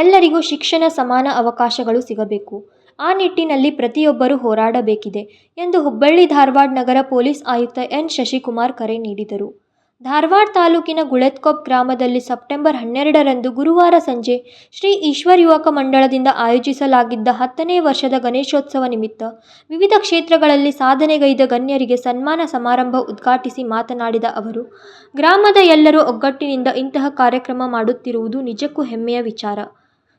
ಎಲ್ಲರಿಗೂ ಶಿಕ್ಷಣ ಸಮಾನ ಅವಕಾಶಗಳು ಸಿಗಬೇಕು. ಆ ನಿಟ್ಟಿನಲ್ಲಿ ಪ್ರತಿಯೊಬ್ಬರೂ ಹೋರಾಡಬೇಕಿದೆ ಎಂದು ಹುಬ್ಬಳ್ಳಿ ಧಾರವಾಡ ನಗರ ಪೊಲೀಸ್ ಆಯುಕ್ತ ಎನ್ ಶಶಿಕುಮಾರ್ ಕರೆ ನೀಡಿದರು. ಧಾರವಾಡ ತಾಲೂಕಿನ ಗುಳೆತ್ಕೊಪ್ ಗ್ರಾಮದಲ್ಲಿ ಸೆಪ್ಟೆಂಬರ್ ಹನ್ನೆರಡರಂದು ಗುರುವಾರ ಸಂಜೆ ಶ್ರೀ ಈಶ್ವರ್ ಯುವಕ ಮಂಡಳದಿಂದ ಆಯೋಜಿಸಲಾಗಿದ್ದ ಹತ್ತನೇ ವರ್ಷದ ಗಣೇಶೋತ್ಸವ ನಿಮಿತ್ತ ವಿವಿಧ ಕ್ಷೇತ್ರಗಳಲ್ಲಿ ಸಾಧನೆಗೈದ ಗಣ್ಯರಿಗೆ ಸನ್ಮಾನ ಸಮಾರಂಭ ಉದ್ಘಾಟಿಸಿ ಮಾತನಾಡಿದ ಅವರು, ಗ್ರಾಮದ ಎಲ್ಲರೂ ಒಗ್ಗಟ್ಟಿನಿಂದ ಇಂತಹ ಕಾರ್ಯಕ್ರಮ ಮಾಡುತ್ತಿರುವುದು ನಿಜಕ್ಕೂ ಹೆಮ್ಮೆಯ ವಿಚಾರ.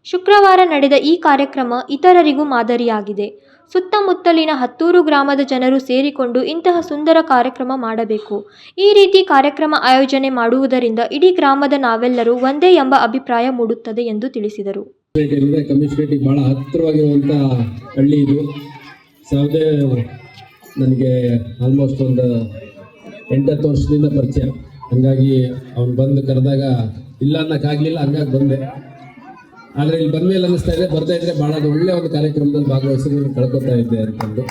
ಶುಕ್ರವಾರ ನಡೆದ ಈ ಕಾರ್ಯಕ್ರಮ ಇತರರಿಗೂ ಮಾದರಿಯಾಗಿದೆ. ಸುತ್ತಮುತ್ತಲಿನ ಹತ್ತೂರು ಗ್ರಾಮದ ಜನರು ಸೇರಿಕೊಂಡು ಇಂತಹ ಸುಂದರ ಕಾರ್ಯಕ್ರಮ ಮಾಡಬೇಕು. ಈ ರೀತಿ ಕಾರ್ಯಕ್ರಮ ಆಯೋಜನೆ ಮಾಡುವುದರಿಂದ ಇಡೀ ಗ್ರಾಮದ ನಾವೆಲ್ಲರೂ ಒಂದೇ ಎಂಬ ಅಭಿಪ್ರಾಯ ಮೂಡುತ್ತದೆ ಎಂದು ತಿಳಿಸಿದರು. ಭಾಳ ಹತ್ತಿರವಾಗಿರುವಂಥ ಹಳ್ಳಿ ಇದು. ನನಗೆ ಆಲ್ಮೋಸ್ಟ್ ಒಂದು ಎಂಟತ್ತು ವರ್ಷದಿಂದ ಪರಿಚಯ. ಹಂಗಾಗಿ ಅವ್ನು ಬಂದು ಕರೆದಾಗ, ಇಲ್ಲ ಅನ್ನೋಕ್ಕಾಗಲಿಲ್ಲ, ಹಂಗಾಗಿ ಬಂದೆ. ಆದರೆ ಇಲ್ಲಿ ಬಂದ್ಮೇಲೆ ಅನ್ನಿಸ್ತಾ ಇದೆ, ಬರ್ತಾ ಇದ್ರೆ ಬಹಳ ಒಳ್ಳೆ ಒಂದು ಕಾರ್ಯಕ್ರಮದಲ್ಲಿ ಭಾಗವಹಿಸಿ ಕಳ್ಕೊತಾ ಇದ್ದೆ ಅಂತಂದು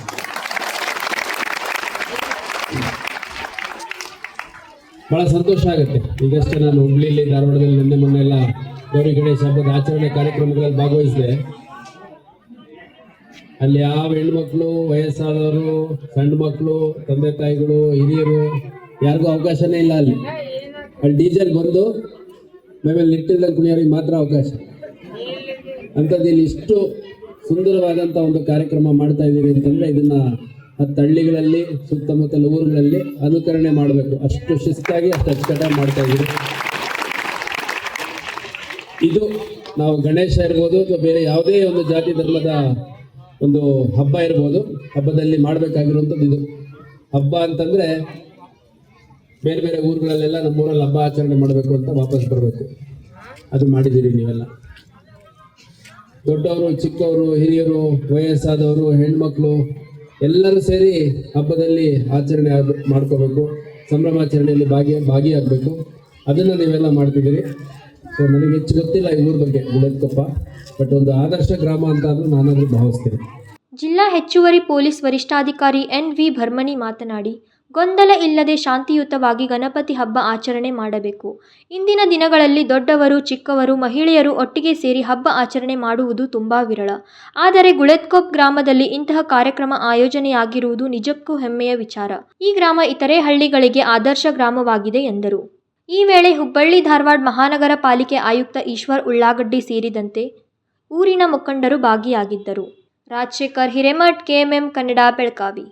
ಬಹಳ ಸಂತೋಷ ಆಗುತ್ತೆ. ಈಗಷ್ಟೇ ನಾನು ಹುಬ್ಳಿಲಿ, ಧಾರವಾಡದಲ್ಲಿ ನಿನ್ನೆ ಮೊನ್ನೆ ಎಲ್ಲ ಗೌರಿ ಗಣೇಶ ಹಬ್ಬದ ಆಚರಣೆ ಕಾರ್ಯಕ್ರಮಗಳಲ್ಲಿ ಭಾಗವಹಿಸಿದೆ. ಅಲ್ಲಿ ಯಾವ ಹೆಣ್ಮಕ್ಳು, ವಯಸ್ಸಾದವರು, ಸಣ್ಣ ಮಕ್ಕಳು ತಂದೆ ತಾಯಿಗಳು, ಹಿರಿಯರು, ಯಾರಿಗೂ ಅವಕಾಶನೇ ಇಲ್ಲ ಅಲ್ಲಿ. ಅಲ್ಲಿ ಡೀಸೆಲ್ ಬಂದು ಆಮೇಲೆ ನಿಟ್ಟಿದ್ದಂಗೆ ಕುಣಿಯೋರಿಗೆ ಮಾತ್ರ ಅವಕಾಶ. ಅಂಥದ್ದು ಇಲ್ಲಿ ಇಷ್ಟು ಸುಂದರವಾದಂಥ ಒಂದು ಕಾರ್ಯಕ್ರಮ ಮಾಡ್ತಾ ಇದ್ದೀವಿ ಅಂತಂದ್ರೆ ಇದನ್ನ ಹತ್ತು ಹಳ್ಳಿಗಳಲ್ಲಿ ಸುತ್ತಮುತ್ತಲ ಊರುಗಳಲ್ಲಿ ಅನುಕರಣೆ ಮಾಡಬೇಕು. ಅಷ್ಟು ಶಿಸ್ತಾಗಿ, ಅಷ್ಟು ಅಚ್ಚುಕಟ್ಟಾಗಿ ಮಾಡ್ತಾ ಇದ್ದೀವಿ. ಇದು ನಾವು ಗಣೇಶ ಇರ್ಬೋದು ಅಥವಾ ಬೇರೆ ಯಾವುದೇ ಒಂದು ಜಾತಿ ಧರ್ಮದ ಒಂದು ಹಬ್ಬ ಇರ್ಬೋದು. ಹಬ್ಬದಲ್ಲಿ ಮಾಡಬೇಕಾಗಿರುವಂಥದ್ದು ಇದು. ಹಬ್ಬ ಅಂತಂದ್ರೆ ಬೇರೆ ಬೇರೆ ಊರುಗಳಲ್ಲೆಲ್ಲ ನಮ್ಮೂರಲ್ಲಿ ಹಬ್ಬ ಆಚರಣೆ ಮಾಡಬೇಕು ಅಂತ ವಾಪಸ್ ಬರಬೇಕು. ಅದು ಮಾಡಿದ್ದೀರಿ ನೀವೆಲ್ಲ. ದೊಡ್ಡವರು, ಚಿಕ್ಕವರು, ಹಿರಿಯರು, ವಯಸ್ಸಾದವರು, ಹೆಣ್ಮಕ್ಳು ಎಲ್ಲರೂ ಸೇರಿ ಹಬ್ಬದಲ್ಲಿ ಆಚರಣೆ ಮಾಡ್ಕೋಬೇಕು. ಸಂಭ್ರಮಾಚರಣೆಯಲ್ಲಿ ಭಾಗಿ, ಭಾಗಿಯಾಗಬೇಕು. ಅದನ್ನು ನೀವೆಲ್ಲ ಮಾಡ್ತಿದ್ದೀರಿ. ಸೊ ನನಗೆ ಹೆಚ್ಚು ಗೊತ್ತಿಲ್ಲ ಈ ಊರ ಬಗ್ಗೆ ಗುಳತ್ಕೊಪ್ಪ ಬಟ್ ಒಂದು ಆದರ್ಶ ಗ್ರಾಮ ಅಂತ ನಾನು ನಾನಾದ್ರೂ ಭಾವಿಸ್ತೀನಿ. ಜಿಲ್ಲಾ ಹೆಚ್ಚುವರಿ ಪೊಲೀಸ್ ವರಿಷ್ಠಾಧಿಕಾರಿ ಎನ್ ವಿ ಭರ್ಮನಿ ಮಾತನಾಡಿ ಗೊಂದಲ ಇಲ್ಲದೆ ಶಾಂತಿಯುತವಾಗಿ ಗಣಪತಿ ಹಬ್ಬ ಆಚರಣೆ ಮಾಡಬೇಕು. ಇಂದಿನ ದಿನಗಳಲ್ಲಿ ದೊಡ್ಡವರು, ಚಿಕ್ಕವರು, ಮಹಿಳೆಯರು ಒಟ್ಟಿಗೆ ಸೇರಿ ಹಬ್ಬ ಆಚರಣೆ ಮಾಡುವುದು ತುಂಬಾ ವಿರಳ. ಆದರೆ ಗುಳೆತ್ಕೋಪ್ ಗ್ರಾಮದಲ್ಲಿ ಇಂತಹ ಕಾರ್ಯಕ್ರಮ ಆಯೋಜನೆಯಾಗಿರುವುದು ನಿಜಕ್ಕೂ ಹೆಮ್ಮೆಯ ವಿಚಾರ. ಈ ಗ್ರಾಮ ಇತರೆ ಹಳ್ಳಿಗಳಿಗೆ ಆದರ್ಶ ಗ್ರಾಮವಾಗಿದೆ ಎಂದರು. ಈ ವೇಳೆ ಹುಬ್ಬಳ್ಳಿ ಧಾರವಾಡ ಮಹಾನಗರ ಪಾಲಿಕೆ ಆಯುಕ್ತ ಈಶ್ವರ್ ಉಳ್ಳಾಗಡ್ಡಿ ಸೇರಿದಂತೆ ಊರಿನ ಮುಖಂಡರು ಭಾಗಿಯಾಗಿದ್ದರು. ರಾಜಶೇಖರ್ ಹಿರೇಮಠ್, ಕೆಎಂಎಂ ಕನ್ನಡ ಬೆಳಗಾವಿ.